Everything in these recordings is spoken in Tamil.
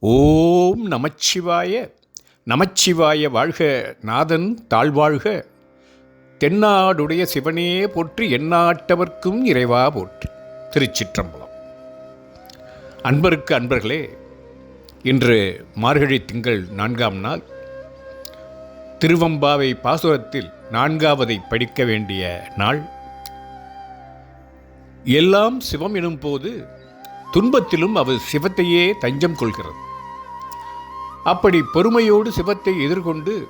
ஓம் நமச்சிவாய. நமச்சிவாய வாழ்க நாதன் தாழ்வாழ்க. தென்னாடுடைய சிவனே போற்றி எந்நாட்டவர்க்கும் இறைவா போற்றி. திருச்சிற்றம்பலம். அன்பருக்கு அன்பர்களே இன்று மார்கழி திங்கள் நான்காம் நாள். திருவம்பாவை பாசுரத்தில் நான்காவதை படிக்க வேண்டிய நாள். எல்லாம் சிவம் எனும் போது துன்பத்திலும் அவர் சிவத்தையே தஞ்சம் கொள்கிறது. அப்படி பொறுமையோடு சிவத்தை எதிர்கொண்டு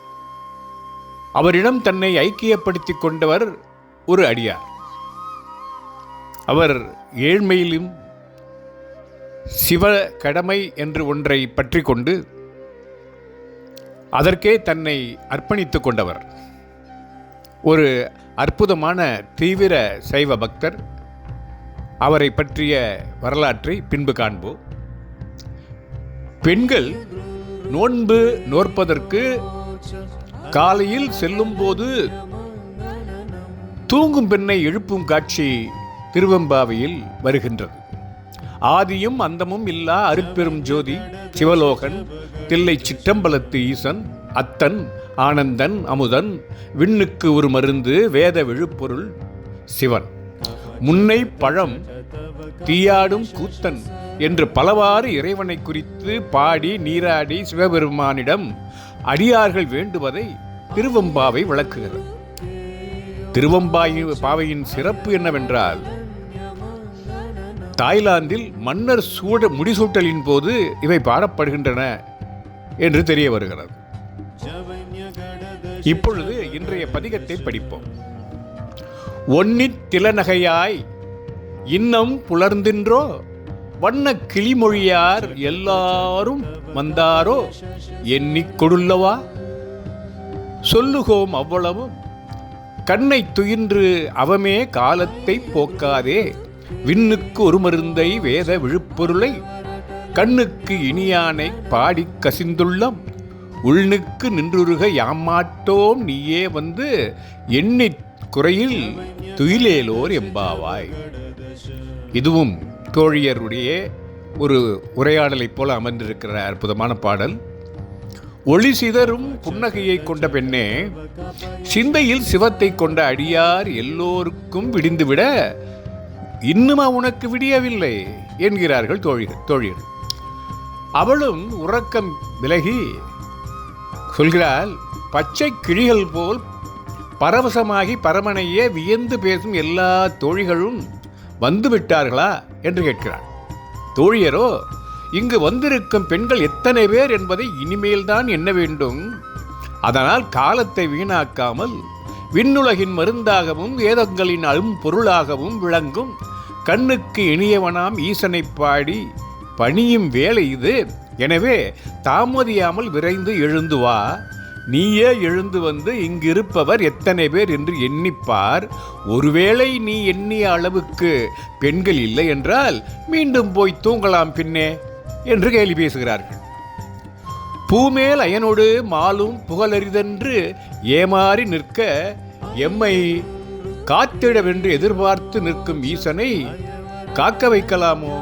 அவரிடம் தன்னை ஐக்கியப்படுத்தி கொண்டவர் ஒரு அடியார். அவர் ஏழ்மையிலும் சிவ கடமை என்று ஒன்றை பற்றி கொண்டு அதற்கே தன்னை அர்ப்பணித்து கொண்டவர். ஒரு அற்புதமான தீவிர சைவ பக்தர். அவரை பற்றிய வரலாற்றை பின்பு காண்போம். பெண்கள் நோன்பு நோற்பதற்கு காலையில் செல்லும்போது தூங்கும் பெண்ணை எழுப்பும் காட்சி திருவெம்பாவையில் வருகின்றது. ஆதியும் அந்தமும் இல்லா அருப்பெரும் ஜோதி சிவலோகன் தில்லை சிற்றம்பலத்து ஈசன் அத்தன் ஆனந்தன் அமுதன் விண்ணுக்கு ஒரு மருந்து வேத விழுப்பொருள் சிவன். முன்னை பழம் தீயாடும் கூத்தன் என்று பலவாறு இறைவனை குறித்து பாடி நீராடி சிவபெருமானிடம் அடியார்கள் வேண்டுவதை திருவம்பாவை விளக்குகிறது. திருவம்பாய் பாவையின் சிறப்பு என்னவென்றால் தாய்லாந்தில் மன்னர் சூட முடிசூட்டலின் போது இவை பாடப்படுகின்றன என்று தெரிய வருகிறது. இப்பொழுது இன்றைய பதிகத்தை படிப்போம். ஒன்னித் திலநகையாய் இன்னம் புலர்ந்தின்றோ வண்ண கிளிமொழியார் எல்லாரும் வந்தாரோ? எண்ணிக் கொடுல்லவா? சொல்லுகோம் அவ்வளவும் கண்ணை துயின்று அவமே காலத்தை போக்காதே. விண்ணுக்கு ஒரு மருந்தை வேத விழுப்பொருளை. கண்ணுக்கு இனியானை பாடிக் கசிந்துள்ளம். உள்னுக்கு நின்றுருக யாமாட்டோம் நீயே வந்து எண்ணி குறையில் துயிலேலோர் எம்பாவாய். இதுவும் தோழியருடைய ஒரு உரையாடலைப் போல அமர்ந்திருக்கிற அற்புதமான பாடல். ஒளி சிதறும் புன்னகையை கொண்ட பெண்ணே சிந்தையில் சிவத்தை கொண்ட அடியார் எல்லோருக்கும் விடிந்துவிட இன்னுமா உனக்கு விடியவில்லை என்கிறார்கள் தோழிகள் தோழியர் அவளும் உறக்கம் விலகி சொல்கிறாள் பச்சை கிழிகள் போல் பரவசமாகி பரமனையே வியந்து பேசும் எல்லா தோழிகளும் வந்து விட்டார்களா என்று கேட்கிறார் தோழியரோ இங்கு வந்திருக்கும் பெண்கள் எத்தனை பேர் என்பதை இனிமேல்தான் எண்ண வேண்டும். அதனால் காலத்தை வீணாக்காமல் விண்ணுலகின் மருந்தாகவும் வேதங்களின் அரும் பொருளாகவும் விளங்கும் கண்ணுக்கு இனியவனாம் ஈசனை பாடி பணியும் வேலை இது. எனவே தாமதியாமல் விரைந்து எழுந்து வா. நீயே எழுந்து வந்து இங்கிருப்பவர் எத்தனை பேர் என்று எண்ணிப்பார். ஒருவேளை நீ எண்ணிய அளவுக்கு பெண்கள் இல்லை என்றால் மீண்டும் போய் தூங்கலாம் பின்னே என்று கேலி பேசுகிறார்கள். பூமேல் அயனோடு மாலும் புகழறிதென்று ஏமாறி நிற்க எம்மை காத்திடவென்று எதிர்பார்த்து நிற்கும் ஈசனை காக்க வைக்கலாமோ?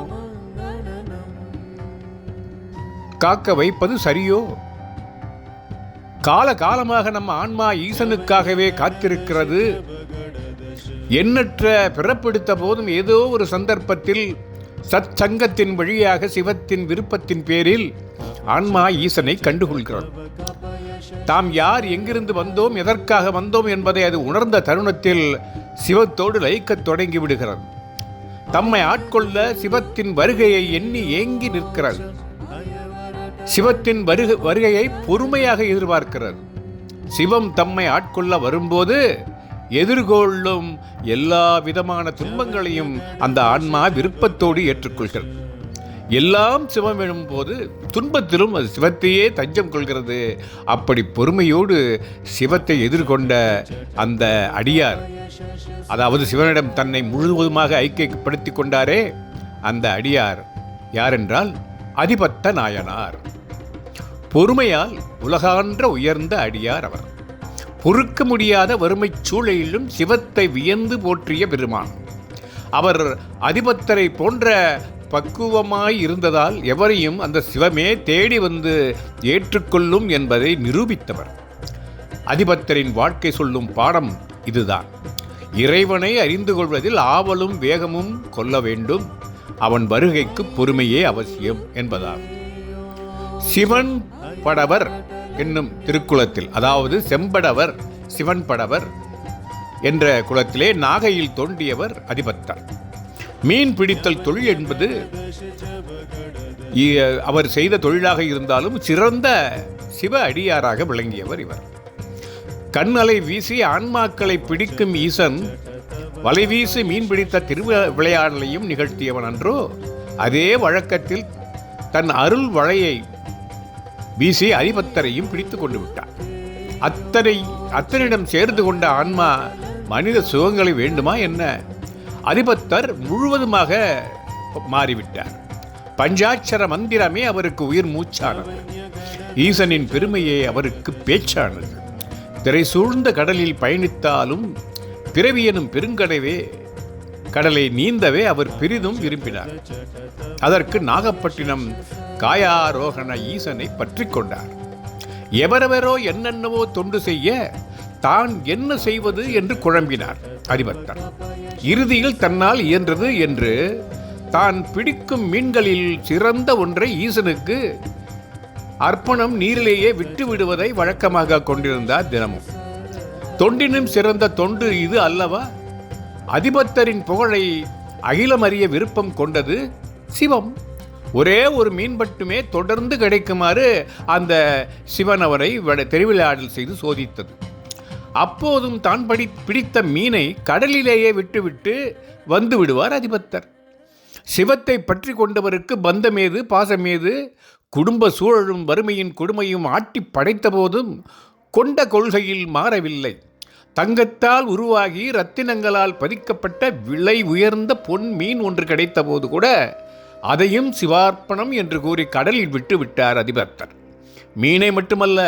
காக்க வைப்பது சரியோ? கால காலமாக நம்ம ஆன்மா ஈசனுக்காகவே காத்திருக்கிறது. எண்ணற்ற பிறப்பெடுத்த போதும் ஏதோ ஒரு சந்தர்ப்பத்தில் சத் சங்கத்தின் வழியாக சிவத்தின் விருப்பத்தின் பேரில் ஆன்மா ஈசனை கண்டுகொள்கிறது தாம் யார் எங்கிருந்து வந்தோம் எதற்காக வந்தோம் என்பதை அது உணர்ந்த தருணத்தில் சிவத்தோடு லயிக்கத் தொடங்கி விடுகிறது தம்மை ஆட்கொள்ள சிவத்தின் வருகையை எண்ணி ஏங்கி நிற்கிறது சிவத்தின் வருக வருகையை பொறுமையாக எதிர்பார்க்கிறது சிவம் தம்மை ஆட்கொள்ள வரும்போது எதிர்கொள்ளும் எல்லா விதமான துன்பங்களையும் அந்த ஆன்மா விருப்பத்தோடு ஏற்றுக்கொள்கிறது. எல்லாம் சிவம் எனும்போது துன்பத்திலும் அது சிவத்தையே தஞ்சம் கொள்கிறது. அப்படி பொறுமையோடு சிவத்தை எதிர்கொண்ட அந்த அடியார் அதாவது சிவனிடம் தன்னை முழுவதுமாக ஐக்கியப்படுத்தி கொண்டாரே அந்த அடியார் யாரென்றால் அதிபத்த நாயனார். பொறுமையால் உலகான்ற உயர்ந்த அடியார் அவர். பொறுக்க முடியாத வறுமைச் சூழலிலும் சிவத்தை வியந்து போற்றிய பெருமான். அவர் அதிபத்தரை போன்ற பக்குவமாய் இருந்ததால் எவரையும் அந்த சிவமே தேடி வந்து ஏற்றுக்கொள்ளும் என்பதை நிரூபித்தவர். அதிபத்தரின் வாழ்க்கை சொல்லும் பாடம் இதுதான். இறைவனை அறிந்து கொள்வதில் ஆவலும் வேகமும் கொள்ள வேண்டும். அவன் வருகைக்கு பொறுமையே அவசியம் என்பதாகும். சிவன் படவர் என்னும் திருக்குளத்தில் அதாவது செம்படவர் சிவன் படவர் என்ற குலத்திலே நாகையில் தோன்றியவர் அதிபத்தார். மீன் பிடித்தல் தொழில் என்பது அவர் செய்த தொழிலாக இருந்தாலும் சிறந்த சிவ அடியாராக விளங்கியவர் இவர். கண்ணலை வீசி ஆன்மாக்களை பிடிக்கும் ஈசன் வலை வீசி மீன் பிடித்த திருவ விளையாடலையும் நிகழ்த்தியவன் அன்றோ அதே வழக்கத்தில் தன் அருள் வளையை வீசி அரிபத்தரையும் பிடித்து கொண்டு விட்டார். அத்தனை அத்தனிடம் சேர்ந்து கொண்ட ஆன்மா மனித சுகங்களை வேண்டுமா என்ன? அரிபத்தர் முழுவதுமாக மாறிவிட்டார். பஞ்சாட்சர மந்திரமே அவருக்கு உயிர் மூச்சானது. ஈசனின் பெருமையே அவருக்கு பேச்சானது. திரை சூழ்ந்த கடலில் பயணித்தாலும் பிறவி எனும் பெருங்கடவே கடலை நீந்தவே அவர் பெரிதும் விரும்பினார். அதற்கு நாகப்பட்டினம் காயாரோகண ஈசனை பற்றி கொண்டார். எவரெவரோ என்னென்னவோ தொண்டு செய்ய தான் என்ன செய்வது என்று குழம்பினார் அதிபத்தர் இறுதியில் தன்னால் இயன்றது என்று தான் பிடிக்கும் மீன்களில் சிறந்த ஒன்றை ஈசனுக்கு அர்ப்பணம் நீரிலேயே விட்டு விடுவதை வழக்கமாக கொண்டிருந்தார் தினமும். தொண்டினும் சிறந்த தொண்டு இது அல்லவா? அதிபத்தரின் புகழை அகிலம் அறிய விருப்பம் கொண்டது சிவம். ஒரே ஒரு மீன் மட்டுமே தொடர்ந்து கிடைக்குமாறு அந்த சிவன் அவரை வட- திருவிளையாடல் செய்து சோதித்தது. அப்போதும் தான் படி பிடித்த மீனை கடலிலேயே விட்டுவிட்டு வந்து விடுவார் அதிபத்தர். சிவத்தை பற்றி கொண்டவருக்கு பந்தமேது பாசமேது குடும்ப சூழலும் வறுமையின் கொடுமையும் ஆட்டி படைத்த போதும் கொண்ட கொள்கையில் மாறவில்லை. தங்கத்தால் உருவாகி ரத்தினங்களால் பதிக்கப்பட்ட விலை உயர்ந்த பொன் மீன் ஒன்று கிடைத்த போது கூட அதையும் சிவார்ப்பணம் என்று கூறி கடலில் விட்டு விட்டார் அதிபர்த்தர். மீனை மட்டுமல்ல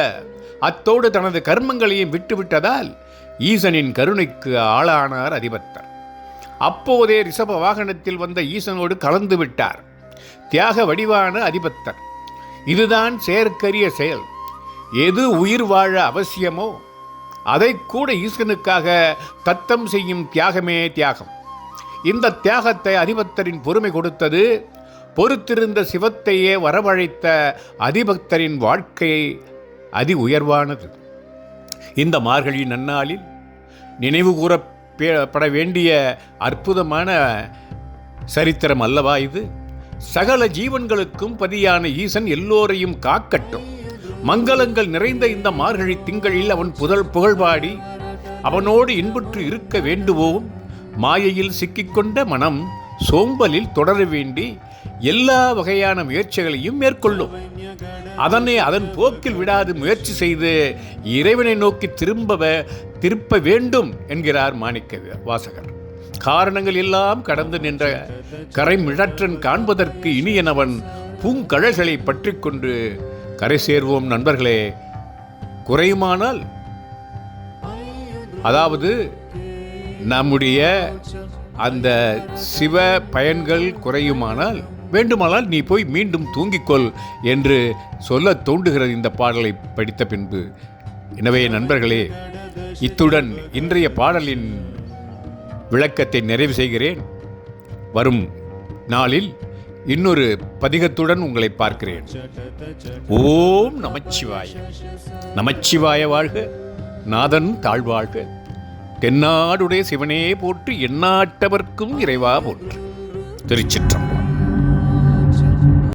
அத்தோடு தனது கர்மங்களையும் விட்டுவிட்டதால் ஈசனின் கருணைக்கு ஆளானார் அதிபத்தர் அப்போதே ரிஷப வாகனத்தில் வந்த ஈசனோடு கலந்து விட்டார். தியாக வடிவான அதிபத்தர் இதுதான் செயற்கரிய செயல். எது உயிர் வாழ அவசியமோ அதை கூட ஈசனுக்காக தத்தம் செய்யும் தியாகமே தியாகம். இந்த தியாகத்தை அதிபக்தரின் பொறுமை கொடுத்தது பொறுத்திருந்த சிவத்தையே வரவழைத்த அதிபக்தரின் வாழ்க்கை அதி உயர்வானது. இந்த மார்கழி நன்னாளில் நினைவு கூறப்பட வேண்டிய அற்புதமான சரித்திரம் அல்லவா இது? சகல ஜீவன்களுக்கும் பதியான ஈசன் எல்லோரையும் காக்கட்டும். மங்களங்கள் நிறைந்த இந்த மார்கழி திங்களில் அவன் புதல் புகழ்பாடி அவனோடு இன்புற்று இருக்க வேண்டுவோம் மாயையில் சிக்கிக்கொண்ட மனம் சோம்பலில் தொடர வேண்டி எல்லா வகையான முயற்சிகளையும் மேற்கொள்ளும். அதனை அதன் போக்கில் விடாது முயற்சி செய்து இறைவனை நோக்கி திரும்ப திருப்ப வேண்டும் என்கிறார் மாணிக்க வாசகர். காரணங்கள் எல்லாம் கடந்து நின்ற கரைமிழற்றன் காண்பதற்கு இனியனவன் பூங்கழல்களை பற்றி கொண்டு கரை சேர்வோம் நண்பர்களே. குறையுமானால்? அதாவது நம்முடைய அந்த சிவ பயன்கள் குறையுமானால்? வேண்டுமானால் நீ போய் மீண்டும் தூங்கிக்கொள் என்று சொல்ல தோன்றுகிறது இந்த பாடலை படித்த பின்பு. எனவே நண்பர்களே இத்துடன் இன்றைய பாடலின் விளக்கத்தை நிறைவு செய்கிறேன். வரும் நாளில் இன்னொரு பதிகத்துடன் உங்களை பார்க்கிறேன். ஓம் நமச்சிவாய. நமச்சிவாய வாழ்க. நாதன் தாழ்வாழ்க. தென்னாடுடைய சிவனே போற்று எண்ணாட்டவர்க்கும் இறைவா போற்று. திருச்சிற்றம்